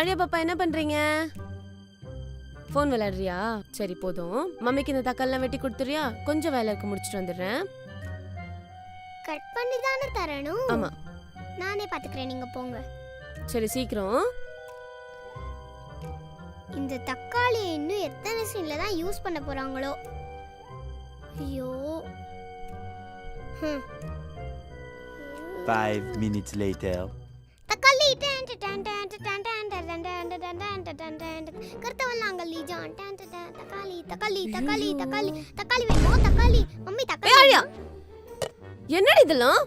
அழியா பாப்பா என்ன பண்றீங்க? ஃபோன் விளையாடுறியா? சரி போதும். மம்மிக்கு இந்த தக்காளிலாம் வெட்டி கொடுத்துறியா? கொஞ்சம் வேலை இருக்கு முடிச்சிட்டு வந்துடுறேன். கட் பண்ணி தானே தரணும். ஆமா. நானே பாத்துக்கிறேன் நீங்க போங்க. சரி சீக்கிரம். இந்த தக்காளியை இன்னும் எத்தனை சீன்ல தான் யூஸ் பண்ண போறாங்களோ? ஐயோ. ஹம். Five minutes later. தக்காளி டன் டன் டன் டன் டன். தக்காளி தக்காளி தக்காளி தக்காளி தக்காளி வேணுமோ? தக்காளி. மம்மி தக்காளி என்னடி இதெல்லாம்?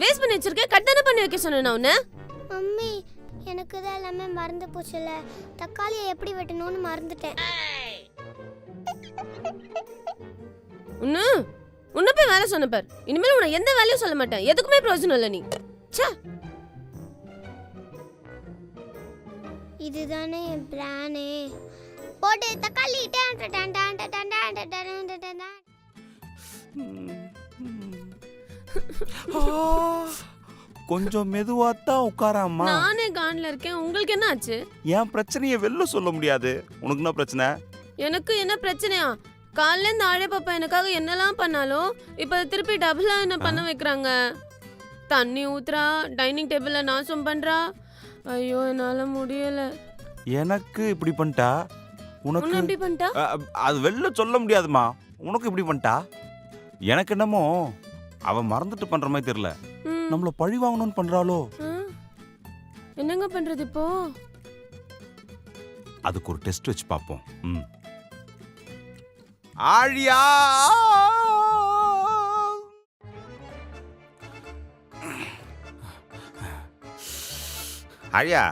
வேஸ்ட் பண்ணி வச்சிருக்க? கட் தானே பண்ணி வைக்க சொன்னேன் உன்னை. மம்மி எனக்கு தான் எல்லாமே மறந்து போச்சுல தக்காளியை எப்படி வெட்டணும்னு மறந்துட்டேன். உன்னு உன்ன போய் வேலை சொன்ன பார். இனிமேல் உன்னை எந்த வேலையும் சொல்ல மாட்டேன். எதுக்குமே பிரயோஜனம் இல்லை நீ. ச்சே! இதுதானே என் பிளானே போட்டு தக்காளி கொஞ்சம் மெதுவா தான் உட்காராமா நானே கான்ல இருக்கேன் உங்களுக்கு என்ன ஆச்சு என் பிரச்சனையை வெளில சொல்ல முடியாது உனக்கு என்ன பிரச்சனை எனக்கு என்ன பிரச்சனையா காலைல இருந்து ஆழே பாப்பா எனக்காக என்னலாம் பண்ணாலும் இப்போ திருப்பி டபுளா என்ன பண்ண வைக்கிறாங்க தண்ணி ஊத்துறா டைனிங் டேபிள நாசம் பண்றா ஐயோ என்னால முடியல. எனக்கு இப்படி பண்ணிட்டா? உனக்கு உன்னை எப்படி பண்ணிட்டா? அ, அ, அது வெளில சொல்ல முடியாதுமா. உனக்கு இப்படி பண்ணிட்டா? எனக்கு என்னமோ அவ மறந்துட்டு பண்ற மாதிரி தெரியல. ம், நம்மள பழி வாங்கணும்னு பண்றாளோ? ஆ. என்னங்க பண்றது இப்போ? அதுக்கு ஒரு டெஸ்ட் வச்சு பார்ப்போம். ம். ஆழியா! ஆழியா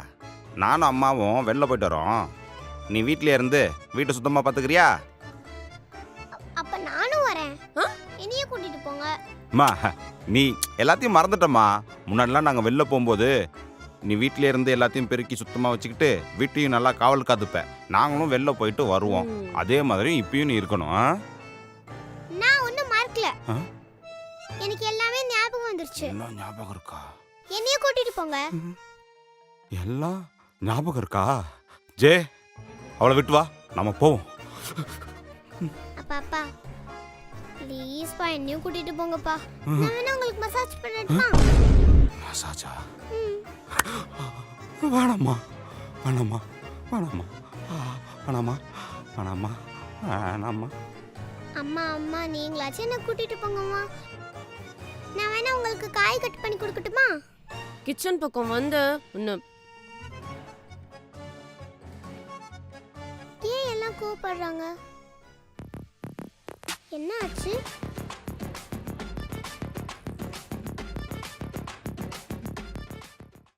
நானும் அம்மாவும் வெளில போயிட்டு வரோம். நீ வீட்டிலே இருந்து வீட்டை சுத்தமாக பார்த்துக்கிறியா அப்ப நானும் வரேன்? என்னைய கூட்டிட்டு போங்க. அம்மா நீ எல்லாத்தையும் மறந்துட்டம்மா. முன்னாடிலாம் நாங்கள் வெளில போகும்போது நீ வீட்டிலே இருந்து எல்லாத்தையும் பெருக்கி சுத்தமாக வச்சுக்கிட்டு வீட்டையும் நல்லா காவல் காத்துப்ப. நாங்களும் வெளில போயிட்டு வருவோம். அதே மாதிரி இப்பயும் நீ இருக்கணும் ஆ? நான் ஒன்னும் மறக்கல. ஆ? எனக்கு எல்லாமே ஞாபகம் வந்துருச்சு. என்ன ஞாபகம் இருக்கா? என்னைய கூட்டிட்டு போங்க. எல்லாம் ஞாபகம் இருக்கா? ஜே அவளை விட்டு வா. நம்ம போவோம். அப்பா அப்பா ப்ளீஸ் பா என்னையும் கூட்டிட்டு போங்கப்பா. நான் வேணா உங்களுக்கு மசாஜ் பண்ணட்டுமா? மசாஜா. வேணாம்மா. வேணாம்மா. வேணாம்மா. வேணாம்மா. வேணாம்மா. வேணாம்மா. அம்மா அம்மா நீங்களாச்சும் என்ன கூட்டிட்டு போங்கம்மா. நான் வேணா உங்களுக்கு காய் கட் பண்ணி கொடுக்கட்டுமா? கிச்சன் பக்கம் வந்து உன்னை கூப்பிடுறாங்க. என்ன ஆச்சு?